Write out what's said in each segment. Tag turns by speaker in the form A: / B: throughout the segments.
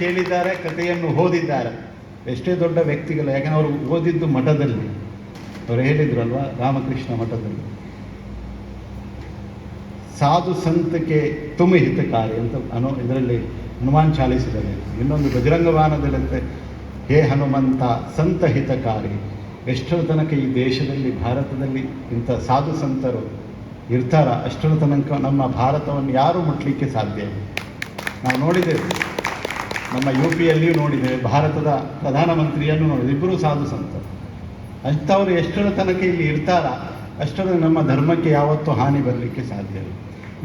A: ಕೇಳಿದ್ದಾರೆ, ಕಥೆಯನ್ನು ಓದಿದ್ದಾರೆ. ಎಷ್ಟೇ ದೊಡ್ಡ ವ್ಯಕ್ತಿಗಳು, ಯಾಕಂದ್ರೆ ಅವರು ಓದಿದ್ದು ಮಠದಲ್ಲಿ. ಅವರು ಹೇಳಿದ್ರು ಅಲ್ವಾ ರಾಮಕೃಷ್ಣ ಮಠದಲ್ಲಿ. ಸಾಧು ಸಂತಕ್ಕೆ ತುಮಿ ಹಿತಕಾರಿ ಅಂತ ಅನು, ಇದರಲ್ಲಿ ಹನುಮಾನ್ ಚಾಲಿಸಿದ್ದಾರೆ. ಇನ್ನೊಂದು ಬಜರಂಗವಾನದಲ್ಲಂತೆ ಹೇ ಹನುಮಂತ, ಸಂತ ಹಿತಕಾರಿ. ಎಷ್ಟರ ತನಕ ಈ ದೇಶದಲ್ಲಿ, ಭಾರತದಲ್ಲಿ ಇಂಥ ಸಾಧು ಸಂತರು ಇರ್ತಾರ, ಅಷ್ಟರ ತನಕ ನಮ್ಮ ಭಾರತವನ್ನು ಯಾರೂ ಮುಟ್ಲಿಕ್ಕೆ ಸಾಧ್ಯ ನಾವು ನೋಡಿದ್ದೇವೆ. ನಮ್ಮ ಯು ಪಿಯಲ್ಲಿಯೂ ನೋಡಿದ್ದೇವೆ ಭಾರತದ ಪ್ರಧಾನಮಂತ್ರಿಯನ್ನು ನೋಡಿದೆ ಇಬ್ಬರು ಸಾಧು ಸಂತರು. ಅಂಥವ್ರು ಎಷ್ಟರ ತನಕ ಇಲ್ಲಿ ಇರ್ತಾರ, ಅಷ್ಟರ ನಮ್ಮ ಧರ್ಮಕ್ಕೆ ಯಾವತ್ತೂ ಹಾನಿ ಬರಲಿಕ್ಕೆ ಸಾಧ್ಯ ಇಲ್ಲ.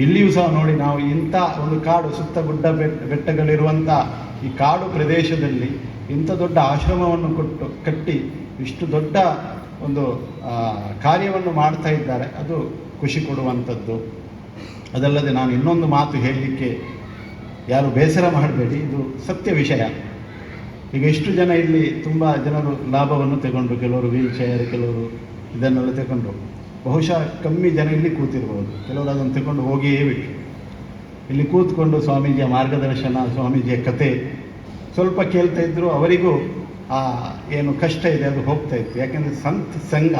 A: ಇಲ್ಲಿಯೂ ಸಹ ನೋಡಿ ನಾವು ಇಂಥ ಒಂದು ಕಾಡು ಸುತ್ತ ಗುಡ್ಡ ಬೆಟ್ಟ, ಬೆಟ್ಟಗಳಿರುವಂಥ ಈ ಕಾಡು ಪ್ರದೇಶದಲ್ಲಿ ಇಂಥ ದೊಡ್ಡ ಆಶ್ರಮವನ್ನು ಕೊಟ್ಟು ಕಟ್ಟಿ ಇಷ್ಟು ದೊಡ್ಡ ಒಂದು ಕಾರ್ಯವನ್ನು ಮಾಡ್ತಾ ಇದ್ದಾರೆ. ಅದು ಖುಷಿ ಕೊಡುವಂಥದ್ದು. ಅದಲ್ಲದೆ ನಾನು ಇನ್ನೊಂದು ಮಾತು ಹೇಳಲಿಕ್ಕೆ ಯಾರು ಬೇಸರ ಮಾಡಬೇಡಿ, ಇದು ಸತ್ಯ ವಿಷಯ. ಈಗ ಎಷ್ಟು ಜನ ಇಲ್ಲಿ ತುಂಬ ಜನರು ಲಾಭವನ್ನು ತಗೊಂಡ್ರು, ಕೆಲವರು ವೀಲ್ ಚೇರ್ ಕೆಲವರು ಇದನ್ನೆಲ್ಲ ತಗೊಂಡ್ರು. ಬಹುಶಃ ಕಮ್ಮಿ ಜನ ಇಲ್ಲಿ ಕೂತಿರ್ಬೋದು, ಕೆಲವರು ಅದನ್ನು ತಗೊಂಡು ಹೋಗಿಯೇ ಬಿಟ್ಟು ಇಲ್ಲಿ ಕೂತ್ಕೊಂಡು ಸ್ವಾಮೀಜಿಯ ಮಾರ್ಗದರ್ಶನ, ಸ್ವಾಮೀಜಿಯ ಕತೆ, ಸ್ವಲ್ಪ ಕೇಳ್ತಾ ಇದ್ರು, ಅವರಿಗೂ ಆ ಏನು ಕಷ್ಟ ಇದೆ, ಅದು ಹೋಗ್ತಾ ಇತ್ತು. ಯಾಕೆಂದರೆ ಸಂತ್ ಸಂಘ,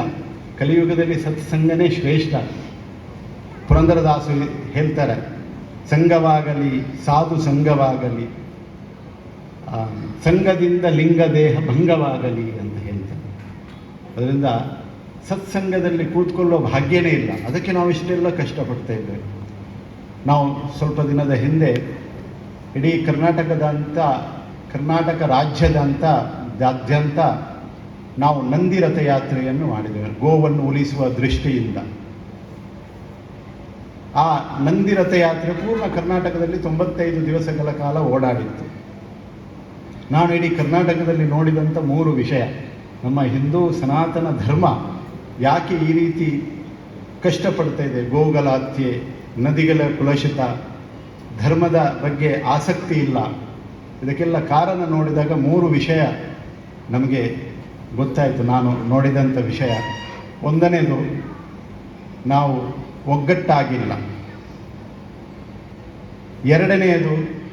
A: ಕಲಿಯುಗದಲ್ಲಿ ಸತ್ಸಂಗನೇ ಶ್ರೇಷ್ಠ. ಪುರಂದರದಾಸು ಹೇಳ್ತಾರೆ ಸಂಘವಾಗಲಿ, ಸಾಧು ಸಂಘವಾಗಲಿ ಸಂಘದಿಂದ ಲಿಂಗ ದೇಹ ಭಂಗವಾಗಲಿ ಅಂತ ಹೇಳ್ತಾರೆ. ಅದರಿಂದ ಸತ್ಸಂಗದಲ್ಲಿ ಕೂತ್ಕೊಳ್ಳೋ ಭಾಗ್ಯನೇ ಇಲ್ಲ. ಅದಕ್ಕೆ ನಾವು ಇಷ್ಟೆಲ್ಲ ಕಷ್ಟಪಡ್ತಾ ಇದ್ದೇವೆ. ನಾವು ಸ್ವಲ್ಪ ದಿನದ ಹಿಂದೆ ಇಡೀ ಕರ್ನಾಟಕದಂತ ಕರ್ನಾಟಕ ರಾಜ್ಯದಂತ ದಾದ್ಯಂತ ನಾವು ನಂದಿ ರಥಯಾತ್ರೆಯನ್ನು ಮಾಡಿದ್ದೇವೆ. ಗೋವನ್ನು ಉಳಿಸುವ ದೃಷ್ಟಿಯಿಂದ. ಆ ನಂದಿ ರಥಯಾತ್ರೆ ಪೂರ್ಣ ಕರ್ನಾಟಕದಲ್ಲಿ ತೊಂಬತ್ತೈದು ದಿವಸಗಳ ಕಾಲ ಓಡಾಡಿತ್ತು. ನಾನು ಇಡೀ ಕರ್ನಾಟಕದಲ್ಲಿ ನೋಡಿದಂಥ ಮೂರು ವಿಷಯ. ನಮ್ಮ ಹಿಂದೂ ಸನಾತನ ಧರ್ಮ ಯಾಕೆ ಈ ರೀತಿ ಕಷ್ಟಪಡ್ತಾ ಇದೆ ಗೋಗಳ ಹತ್ಯೆ ನದಿಗಳ ಕುಲಶಿತ, ಧರ್ಮದ ಬಗ್ಗೆ ಆಸಕ್ತಿ ಇಲ್ಲ. ಇದಕ್ಕೆಲ್ಲ ಕಾರಣ ನೋಡಿದಾಗ ಮೂರು ವಿಷಯ ನಮಗೆ ಗೊತ್ತಾಯಿತು. ನಾನು ನೋಡಿದಂಥ ವಿಷಯ. ಒಂದನೇದು, ನಾವು ಒಗ್ಗಟ್ಟಾಗಿಲ್ಲ. ಎರಡನೆಯದು,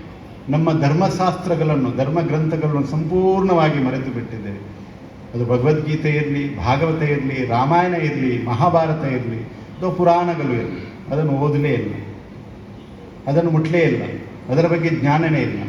A: ನಮ್ಮ ಧರ್ಮಶಾಸ್ತ್ರಗಳನ್ನು ಧರ್ಮ ಗ್ರಂಥಗಳನ್ನು ಸಂಪೂರ್ಣವಾಗಿ ಮರೆತು ಬಿಟ್ಟಿದ್ದೇವೆ ಅದು ಭಗವದ್ಗೀತೆ ಇರಲಿ, ಭಾಗವತ ಇರಲಿ, ರಾಮಾಯಣ ಇರಲಿ, ಮಹಾಭಾರತ ಇರಲಿ, ಅಥವಾ ಪುರಾಣಗಳು ಇರಲಿ, ಅದನ್ನು ಓದಲೇ ಇಲ್ಲ. ಅದನ್ನು ಮುಟ್ಲೇ ಇಲ್ಲ. ಅದರ ಬಗ್ಗೆ ಜ್ಞಾನನೇ ಇಲ್ಲ.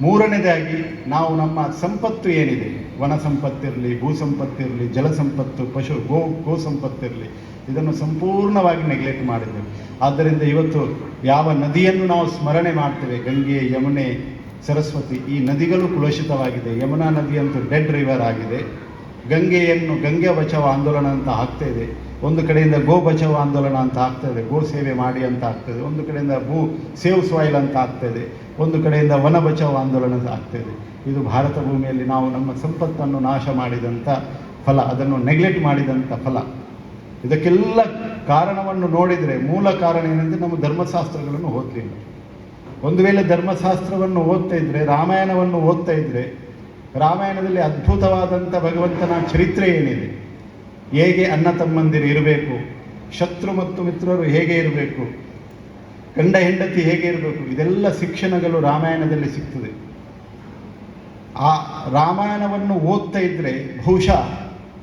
A: ಮೂರನೇದಾಗಿ ನಾವು ನಮ್ಮ ಸಂಪತ್ತು ಏನಿದೆ? ವನ ಸಂಪತ್ತಿರಲಿ, ಭೂ ಸಂಪತ್ತಿರಲಿ, ಜಲ ಸಂಪತ್ತು, ಪಶು, ಗೋ ಗೋ ಸಂಪತ್ತಿರಲಿ ಇದನ್ನು ಸಂಪೂರ್ಣವಾಗಿ ನೆಗ್ಲೆಕ್ಟ್ ಮಾಡಿದ್ದೇವೆ. ಆದ್ದರಿಂದ ಇವತ್ತು ಯಾವ ನದಿಯನ್ನು ನಾವು ಸ್ಮರಣೆ ಮಾಡ್ತೇವೆ? ಗಂಗೆ, ಯಮುನೆ, ಸರಸ್ವತಿ, ಈ ನದಿಗಳು ಕುಲುಷಿತವಾಗಿದೆ. ಯಮುನಾ ನದಿಯಂತೂ ಡೆಡ್ ರಿವರ್ ಆಗಿದೆ. ಗಂಗೆಯನ್ನು ಗಂಗೆ ಬಚಾವ ಆಂದೋಲನ ಅಂತ ಆಗ್ತಾ ಇದೆ. ಒಂದು ಕಡೆಯಿಂದ ಗೋ ಬಚಾವ್ ಆಂದೋಲನ ಅಂತ ಆಗ್ತಾ ಇದೆ, ಗೋ ಸೇವೆ ಮಾಡಿ ಅಂತ ಆಗ್ತದೆ ಒಂದು ಕಡೆಯಿಂದ ಭೂ ಸೇವ್ ಸಾಯಿಲ್ ಅಂತ ಆಗ್ತದೆ ಒಂದು ಕಡೆಯಿಂದ ವನ ಬಚಾವ್ ಆಂದೋಲನ ಅಂತ ಆಗ್ತಾ ಇದೆ. ಇದು ಭಾರತ ಭೂಮಿಯಲ್ಲಿ ನಾವು ನಮ್ಮ ಸಂಪತ್ತನ್ನು ನಾಶ ಮಾಡಿದಂಥ ಫಲ, ಅದನ್ನು ನೆಗ್ಲೆಕ್ಟ್ ಮಾಡಿದಂಥ ಫಲ. ಇದಕ್ಕೆಲ್ಲ ಕಾರಣವನ್ನು ನೋಡಿದರೆ ಮೂಲ ಕಾರಣ ಏನಂದರೆ ನಮ್ಮ ಧರ್ಮಶಾಸ್ತ್ರಗಳನ್ನು ಓದಲಿಲ್ಲ ಒಂದು ವೇಳೆ ಧರ್ಮಶಾಸ್ತ್ರವನ್ನು ಓದ್ತಾ ಇದ್ದರೆ ರಾಮಾಯಣವನ್ನು ಓದ್ತಾ ಇದ್ದರೆ ರಾಮಾಯಣದಲ್ಲಿ ಅದ್ಭುತವಾದಂಥ ಭಗವಂತನ ಚರಿತ್ರೆ ಏನಿದೆ? ಹೇಗೆ ಅಣ್ಣ ತಮ್ಮಂದಿರು ಇರಬೇಕು? ಶತ್ರು ಮತ್ತು ಮಿತ್ರರು ಹೇಗೆ ಇರಬೇಕು? ಗಂಡ ಹೆಂಡತಿ ಹೇಗೆ ಇರಬೇಕು? ಇದೆಲ್ಲ ಶಿಕ್ಷಣಗಳು ರಾಮಾಯಣದಲ್ಲಿ ಸಿಗ್ತದೆ. ಆ ರಾಮಾಯಣವನ್ನು ಓದ್ತಾ ಇದ್ರೆ ಬಹುಶಃ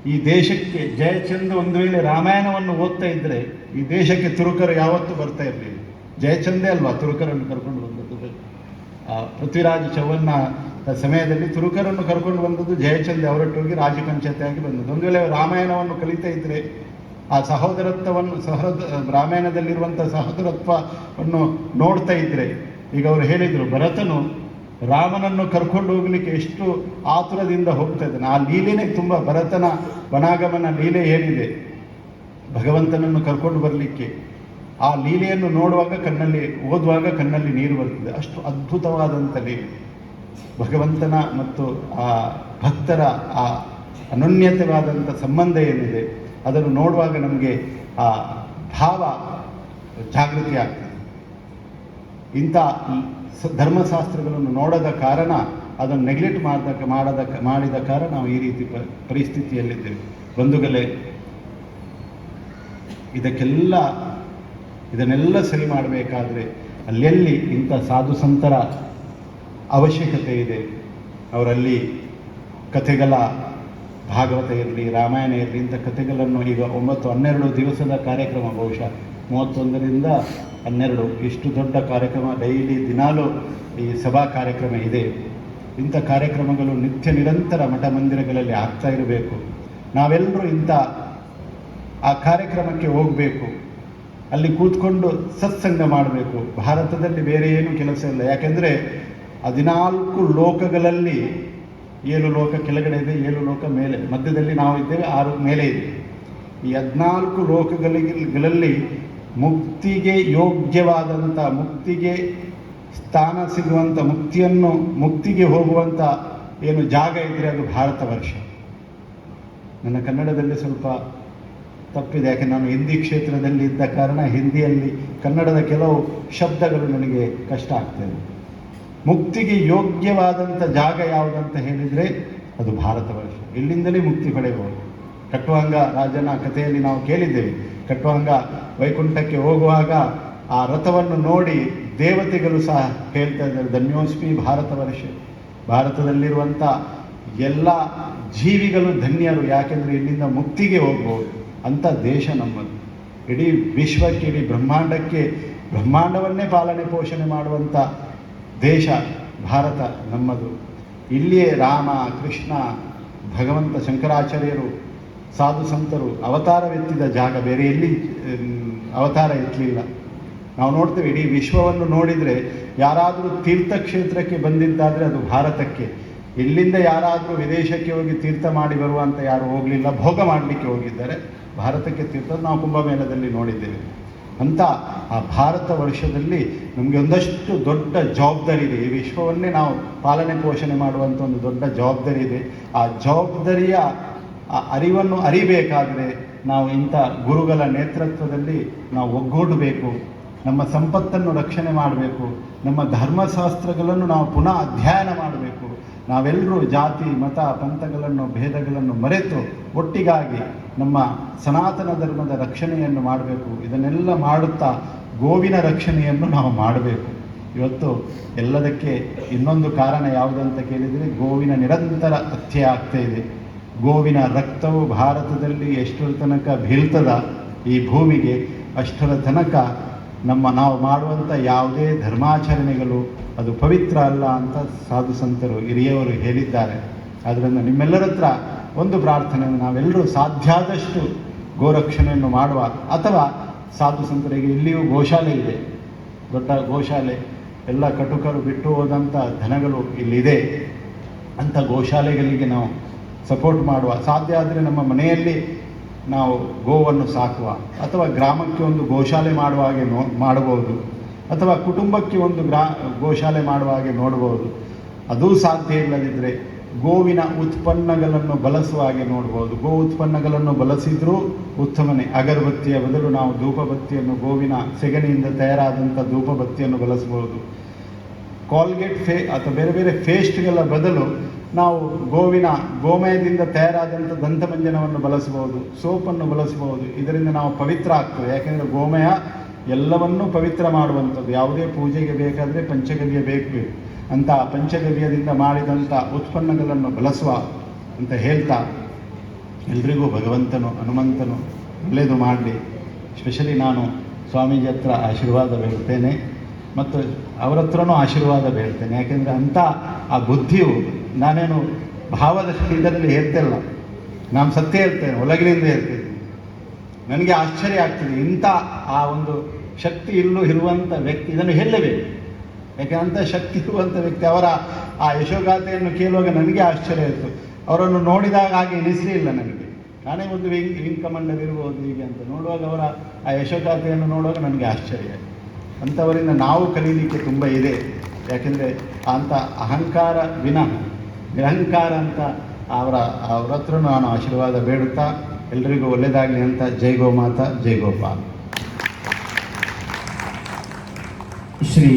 A: ಈ ದೇಶಕ್ಕೆ ಜಯಚಂದ್ರ ಒಂದು ವೇಳೆ ರಾಮಾಯಣವನ್ನು ಓದ್ತಾ ಇದ್ರೆ ಈ ದೇಶಕ್ಕೆ ತುರುಕರು ಯಾವತ್ತೂ ಬರ್ತಾ ಇರಲಿಲ್ಲ. ಜಯಚಂದೇ ಅಲ್ವಾ ತುರುಕರನ್ನು ಕರ್ಕೊಂಡು ಬಂದದ್ದು? ಆ, ಪೃಥ್ವಿರಾಜ್ ಚೌವನ್ನ ಸಮಯದಲ್ಲಿ ತುರುಕರನ್ನು ಕರ್ಕೊಂಡು ಬಂದದ್ದು ಜಯಚಂದ್ ರಾಜ ಪಂಚಾಯತಿಯಾಗಿ ಬಂದದ್ದು. ಒಂದು ವೇಳೆ ರಾಮಾಯಣವನ್ನು ಕಲಿತಾ ಇದ್ರೆ ಆ ಸಹೋದರತ್ವವನ್ನು, ಸಹೋದ ರಾಮಾಯಣದಲ್ಲಿರುವಂಥ ಸಹೋದರತ್ವವನ್ನು ನೋಡ್ತಾ ಇದ್ರೆ, ಈಗ ಅವರು ಹೇಳಿದರು, ಭರತನು ರಾಮನನ್ನು ಕರ್ಕೊಂಡು ಹೋಗ್ಲಿಕ್ಕೆ ಎಷ್ಟು ಆತುರದಿಂದ ಹೋಗ್ತಾ ಇದ್ದಾನೆ. ಆ ಲೀಲೆನೇ ತುಂಬ ಭರತನ ವನಾಗಮನ ಲೀಲೆ ಏನಿದೆ? ಭಗವಂತನನ್ನು ಕರ್ಕೊಂಡು ಬರಲಿಕ್ಕೆ ಆ ಲೀಲೆಯನ್ನು ನೋಡುವಾಗ ಕಣ್ಣಲ್ಲಿ, ಓದುವಾಗ ಕಣ್ಣಲ್ಲಿ ನೀರು ಬರ್ತದೆ ಅಷ್ಟು ಅದ್ಭುತವಾದಂಥ ಲೀಲೆ. ಭಗವಂತನ ಮತ್ತು ಆ ಭಕ್ತರ ಆ ಅನುನ್ಯತವಾದಂಥ ಸಂಬಂಧ ಏನಿದೆ, ಅದನ್ನು ನೋಡುವಾಗ ನಮಗೆ ಆ ಭಾವ ಜಾಗೃತಿ ಆಗ್ತದೆ. ಇಂಥ ಧರ್ಮಶಾಸ್ತ್ರಗಳನ್ನು ನೋಡದ ಕಾರಣ, ಅದನ್ನು ನೆಗ್ಲೆಕ್ಟ್ ಮಾಡಿದ ಮಾಡದ ಮಾಡಿದ ಕಾರಣ ನಾವು ಈ ರೀತಿ ಪರಿಸ್ಥಿತಿಯಲ್ಲಿದ್ದೇವೆ. ಬಂಧುಗಳೇ, ಇದಕ್ಕೆಲ್ಲ, ಇದನ್ನೆಲ್ಲ ಸರಿ ಮಾಡಬೇಕಾದ್ರೆ ಅಲ್ಲೆಲ್ಲಿ ಇಂಥ ಸಾಧು ಸಂತರ ಅವಶ್ಯಕತೆ ಇದೆ. ಅವರಲ್ಲಿ ಕಥೆಗಳ ಭಾಗವತ ಇರಲಿ, ರಾಮಾಯಣ ಇರಲಿ, ಇಂಥ ಕಥೆಗಳನ್ನು ಈಗ ಒಂಬತ್ತು, ಹನ್ನೆರಡು ದಿವಸದ ಕಾರ್ಯಕ್ರಮ ಬಹುಶಃ. ಮೂವತ್ತೊಂದರಿಂದ ಹನ್ನೆರಡು. ಇಷ್ಟು ದೊಡ್ಡ ಕಾರ್ಯಕ್ರಮ ಡೈಲಿ ದಿನಾಲೂ ಈ ಸಭಾ ಕಾರ್ಯಕ್ರಮ ಇದೆ. ಇಂಥ ಕಾರ್ಯಕ್ರಮಗಳು ನಿತ್ಯ ನಿರಂತರ ಮಠ ಮಂದಿರಗಳಲ್ಲಿ ಆಗ್ತಾ ಇರಬೇಕು. ನಾವೆಲ್ಲರೂ ಇಂಥ ಆ ಕಾರ್ಯಕ್ರಮಕ್ಕೆ ಹೋಗಬೇಕು. ಅಲ್ಲಿ ಕೂತ್ಕೊಂಡು ಸತ್ಸಂಗ ಮಾಡಬೇಕು. ಭಾರತದಲ್ಲಿ ಬೇರೆ ಏನು ಕೆಲಸ ಇಲ್ಲ. ಯಾಕೆಂದರೆ ಹದಿನಾಲ್ಕು ಲೋಕಗಳಲ್ಲಿ ಏಳು ಲೋಕ ಕೆಳಗಡೆ ಇದೆ, ಏಳು ಲೋಕ ಮೇಲೆ. ಮಧ್ಯದಲ್ಲಿ ನಾವು ಇದ್ದೇವೆ, ಆರು ಮೇಲೆ ಇದೆ. ಈ ಹದಿನಾಲ್ಕು ಲೋಕಗಳಿಗೆ ಮುಕ್ತಿಗೆ ಯೋಗ್ಯವಾದಂಥ, ಮುಕ್ತಿಗೆ ಸ್ಥಾನ ಸಿಗುವಂಥ, ಮುಕ್ತಿಯನ್ನು ಮುಕ್ತಿಗೆ ಹೋಗುವಂಥ ಏನು ಜಾಗ ಇದ್ದರೆ ಅದು ಭಾರತ ವರ್ಷ. ನನ್ನ ಕನ್ನಡದಲ್ಲಿ ಸ್ವಲ್ಪ ತಪ್ಪಿದೆ, ಯಾಕೆ ನಾನು ಹಿಂದಿ ಕ್ಷೇತ್ರದಲ್ಲಿ ಇದ್ದ ಕಾರಣ ಹಿಂದಿಯಲ್ಲಿ ಕನ್ನಡದ ಕೆಲವು ಶಬ್ದಗಳು ನನಗೆ ಕಷ್ಟ ಆಗ್ತದೆ ಮುಕ್ತಿಗೆ ಯೋಗ್ಯವಾದಂಥ ಜಾಗ ಯಾವುದಂತ ಹೇಳಿದರೆ ಅದು ಭಾರತ ವರ್ಷ. ಇಲ್ಲಿಂದಲೇ ಮುಕ್ತಿ ಪಡೆಯಬಹುದು ಕಟ್ಟುವಂಗ ರಾಜನ ಕಥೆಯಲ್ಲಿ ನಾವು ಕೇಳಿದ್ದೇವೆ. ಕಟ್ಟುವಂಗ ವೈಕುಂಠಕ್ಕೆ ಹೋಗುವಾಗ ಆ ರಥವನ್ನು ನೋಡಿ ದೇವತೆಗಳು ಸಹ ಹೇಳ್ತಾ ಇದ್ದಾರೆ, ಧನ್ಯೋಸ್ಮಿ ಭಾರತ ವರ್ಷ. ಭಾರತದಲ್ಲಿರುವಂಥ ಎಲ್ಲ ಜೀವಿಗಳು ಧನ್ಯರು. ಯಾಕೆಂದರೆ ಇಲ್ಲಿಂದ ಮುಕ್ತಿಗೆ ಹೋಗ್ಬೋದು ಅಂಥ ದೇಶ ನಮ್ಮದು. ಇಡೀ ವಿಶ್ವಕ್ಕೆ, ಇಡೀ ಬ್ರಹ್ಮಾಂಡಕ್ಕೆ, ಬ್ರಹ್ಮಾಂಡವನ್ನೇ ಪಾಲನೆ ಪೋಷಣೆ ಮಾಡುವಂಥ ದೇಶ, ಭಾರತ ನಮ್ಮದು. ಇಲ್ಲಿಯೇ ರಾಮ, ಕೃಷ್ಣ, ಭಗವಂತ ಶಂಕರಾಚಾರ್ಯರು, ಸಾಧು ಸಂತರು ಅವತಾರವೆತ್ತಿದ ಜಾಗ ಬೇರೆ ಎಲ್ಲಿ ಅವತಾರ ಎತ್ತಲಿಲ್ಲ ನಾವು ನೋಡ್ತೇವೆ ಇಡೀ ವಿಶ್ವವನ್ನು ನೋಡಿದರೆ ಯಾರಾದರೂ ತೀರ್ಥಕ್ಷೇತ್ರಕ್ಕೆ ಬಂದಿದ್ದಾದರೆ ಅದು ಭಾರತಕ್ಕೆ. ಇಲ್ಲಿಂದ ಯಾರಾದರೂ ವಿದೇಶಕ್ಕೆ ಹೋಗಿ ತೀರ್ಥ ಮಾಡಿ ಬರುವಂಥ ಯಾರು ಹೋಗಲಿಲ್ಲ, ಭೋಗ ಮಾಡಲಿಕ್ಕೆ ಹೋಗಿದ್ದಾರೆ. ಭಾರತಕ್ಕೆ ತೀರ್ಥ ನಾವು ಕುಂಭಮೇಳದಲ್ಲಿ ನೋಡಿದ್ದೇವೆ. ಅಂತ ಆ ಭಾರತ ವರ್ಷದಲ್ಲಿ ನಮಗೆ ಒಂದಷ್ಟು ದೊಡ್ಡ ಜವಾಬ್ದಾರಿ ಇದೆ. ಈ ವಿಶ್ವವನ್ನೇ ನಾವು ಪಾಲನೆ ಪೋಷಣೆ ಮಾಡುವಂಥ ಒಂದು ದೊಡ್ಡ ಜವಾಬ್ದಾರಿ ಇದೆ. ಆ ಜವಾಬ್ದಾರಿಯ ಅರಿವನ್ನು ಅರಿಬೇಕಾದರೆ ನಾವು ಇಂಥ ಗುರುಗಳ ನೇತೃತ್ವದಲ್ಲಿ ನಾವು ಒಗ್ಗೂಡಬೇಕು. ನಮ್ಮ ಸಂಪತ್ತನ್ನು ರಕ್ಷಣೆ ಮಾಡಬೇಕು. ನಮ್ಮ ಧರ್ಮಶಾಸ್ತ್ರಗಳನ್ನು ನಾವು ಪುನಃ ಅಧ್ಯಯನ ಮಾಡಬೇಕು. ನಾವೆಲ್ಲರೂ ಜಾತಿ, ಮತ, ಪಂಥಗಳನ್ನು, ಭೇದಗಳನ್ನು ಮರೆತು ಒಟ್ಟಿಗಾಗಿ ನಮ್ಮ ಸನಾತನ ಧರ್ಮದ ರಕ್ಷಣೆಯನ್ನು ಮಾಡಬೇಕು. ಇದನ್ನೆಲ್ಲ ಮಾಡುತ್ತಾ ಗೋವಿನ ರಕ್ಷಣೆಯನ್ನು ನಾವು ಮಾಡಬೇಕು. ಇವತ್ತು ಎಲ್ಲದಕ್ಕೆ ಇನ್ನೊಂದು ಕಾರಣ ಯಾವುದಂತ ಕೇಳಿದರೆ ಗೋವಿನ ನಿರಂತರ ಹತ್ಯೆ ಆಗ್ತಾ ಇದೆ. ಗೋವಿನ ರಕ್ತವು ಭಾರತದಲ್ಲಿ ಎಷ್ಟರ ತನಕ ಬೀಳ್ತದ? ಈ ಭೂಮಿಗೆ ಅಷ್ಟರ ತನಕ ನಮ್ಮ ನಾವು ಮಾಡುವಂಥ ಯಾವುದೇ ಧರ್ಮಾಚರಣೆಗಳು ಅದು ಪವಿತ್ರ ಅಲ್ಲ ಅಂತ ಸಾಧು ಸಂತರು ಹಿರಿಯವರು ಹೇಳಿದ್ದಾರೆ. ಆದ್ದರಿಂದ ನಿಮ್ಮೆಲ್ಲರ ಹತ್ರ ಒಂದು ಪ್ರಾರ್ಥನೆ ನಾವೆಲ್ಲರೂ ಸಾಧ್ಯಾದಷ್ಟು ಗೋರಕ್ಷಣೆಯನ್ನು ಮಾಡುವ ಅಥವಾ ಸಾಧು ಸಂತರಿಗೆ ಇಲ್ಲಿಯೂ ಗೋಶಾಲೆ ಇದೆ. ದೊಡ್ಡ ಗೋಶಾಲೆ. ಎಲ್ಲ ಕಟುಕರು ಬಿಟ್ಟು ಹೋದಂಥ ಧನಗಳು ಇಲ್ಲಿದೆ. ಅಂಥ ಗೋಶಾಲೆಗಳಿಗೆ ನಾವು ಸಪೋರ್ಟ್ ಮಾಡುವ. ಸಾಧ್ಯ ಆದರೆ ನಮ್ಮ ಮನೆಯಲ್ಲಿ ನಾವು ಗೋವನ್ನು ಸಾಕುವ ಅಥವಾ ಗ್ರಾಮಕ್ಕೆ ಒಂದು ಗೋಶಾಲೆ ಮಾಡುವ ಹಾಗೆ ನೋ ಮಾಡಬಹುದು ಅಥವಾ ಕುಟುಂಬಕ್ಕೆ ಒಂದು ಗ್ರಾ ಗೋಶಾಲೆ ಮಾಡುವ ಹಾಗೆ ನೋಡಬಹುದು. ಅದೂ ಸಾಧ್ಯ ಇಲ್ಲದಿದ್ದರೆ ಗೋವಿನ ಉತ್ಪನ್ನಗಳನ್ನು ಬಳಸುವ ಹಾಗೆ ನೋಡ್ಬೋದು ಗೋ ಉತ್ಪನ್ನಗಳನ್ನು ಬಳಸಿದರೂ ಉತ್ತಮನೇ. ಅಗರಬತ್ತಿಯ ಬದಲು ನಾವು ಧೂಪಬತ್ತಿಯನ್ನು ಗೋವಿನ ಸೆಗಣಿಯಿಂದ ತಯಾರಾದಂಥ ಧೂಪಬತ್ತಿಯನ್ನು ಬಳಸ್ಬೋದು ಕಾಲ್ಗೇಟ್ ಫೇ ಅಥವಾ ಬೇರೆ ಬೇರೆ ಫೇಸ್ಟ್ಗಳ ಬದಲು ನಾವು ಗೋವಿನ, ಗೋಮಯದಿಂದ ತಯಾರಾದಂಥ ದಂತಮಂಜನವನ್ನು ಬಳಸಬಹುದು, ಸೋಪನ್ನು ಬಳಸಬಹುದು. ಇದರಿಂದ ನಾವು ಪವಿತ್ರ ಆಗ್ತೇವೆ. ಯಾಕೆಂದರೆ ಗೋಮಯ ಎಲ್ಲವನ್ನೂ ಪವಿತ್ರ ಮಾಡುವಂಥದ್ದು. ಯಾವುದೇ ಪೂಜೆಗೆ ಬೇಕಾದರೆ ಪಂಚಗವ್ಯ ಬೇಕು. ಅಂತ ಪಂಚಗವ್ಯದಿಂದ ಮಾಡಿದಂಥ ಉತ್ಪನ್ನಗಳನ್ನು ಬಳಸುವ ಅಂತ ಹೇಳ್ತಾ ಎಲ್ರಿಗೂ ಭಗವಂತನು, ಹನುಮಂತನು ಒಳ್ಳೆಯದು ಮಾಡಲಿ. ಸ್ಪೆಷಲಿ ನಾನು ಸ್ವಾಮೀಜಿ ಹತ್ರ ಆಶೀರ್ವಾದ ಬೇಡ್ತೇನೆ. ಮತ್ತು ಅವರ ಹತ್ರನೂ ಆಶೀರ್ವಾದ ಬೇಡ್ತೇನೆ. ಯಾಕೆಂದರೆ ಅಂಥ ಆ ಬುದ್ಧಿಯು ನಾನೇನು ಭಾವದ ಇದರಲ್ಲಿ ಹೇಳ್ತಿಲ್ಲ. ನಾನು ಸತ್ಯ ಹೇಳ್ತೇನೆ, ಒಳಗಿನಿಂದ ಹೇಳ್ತೇನೆ. ನನಗೆ ಆಶ್ಚರ್ಯ ಆಗ್ತದೆ. ಇಂಥ ಆ ಒಂದು ಶಕ್ತಿ ಇಲ್ಲೂ ಇರುವಂಥ ವ್ಯಕ್ತಿ, ಇದನ್ನು ಹೇಳಲೇಬೇಕು. ಯಾಕೆ ಅಂಥ ಶಕ್ತಿ ಇರುವಂಥ ವ್ಯಕ್ತಿ, ಅವರ ಆ ಯಶೋಗಾಥೆಯನ್ನು ಕೇಳುವಾಗ ನನಗೆ ಆಶ್ಚರ್ಯ ಇತ್ತು ಅವರನ್ನು ನೋಡಿದಾಗ ಹಾಗೆ ಎನಿಸಲಿಲ್ಲ ನನಗೆ. ನಾನೇ ಒಂದು ವಿಂಗ್ ವಿಂಗ್ ಕಮಾಂಡರ್ ಇರ್ಬೋದು ಹೀಗೆ ಅಂತ. ನೋಡುವಾಗ ಅವರ ಆ ಯಶೋಗಾಥೆಯನ್ನು ನೋಡುವಾಗ ನನಗೆ ಆಶ್ಚರ್ಯ ಆಯಿತು. ಅಂಥವರಿಂದ ನಾವು ಕಲೀಲಿಕ್ಕೆ ತುಂಬ ಇದೆ. ಯಾಕೆಂದರೆ ಅಂಥ ಅಹಂಕಾರ ವಿನ, ನಿರಹಂಕಾರ ಅಂತ ಅವರ, ಅವ್ರ ಹತ್ರ ನಾನು ಆಶೀರ್ವಾದ ಬೇಡುತ್ತಾ, ಎಲ್ರಿಗೂ ಒಳ್ಳೆಯದಾಗಲಿ ಅಂತ ಜೈ ಗೋಮಾತಾ, ಜೈ ಗೋಪಾಲ್.
B: ಶ್ರೀ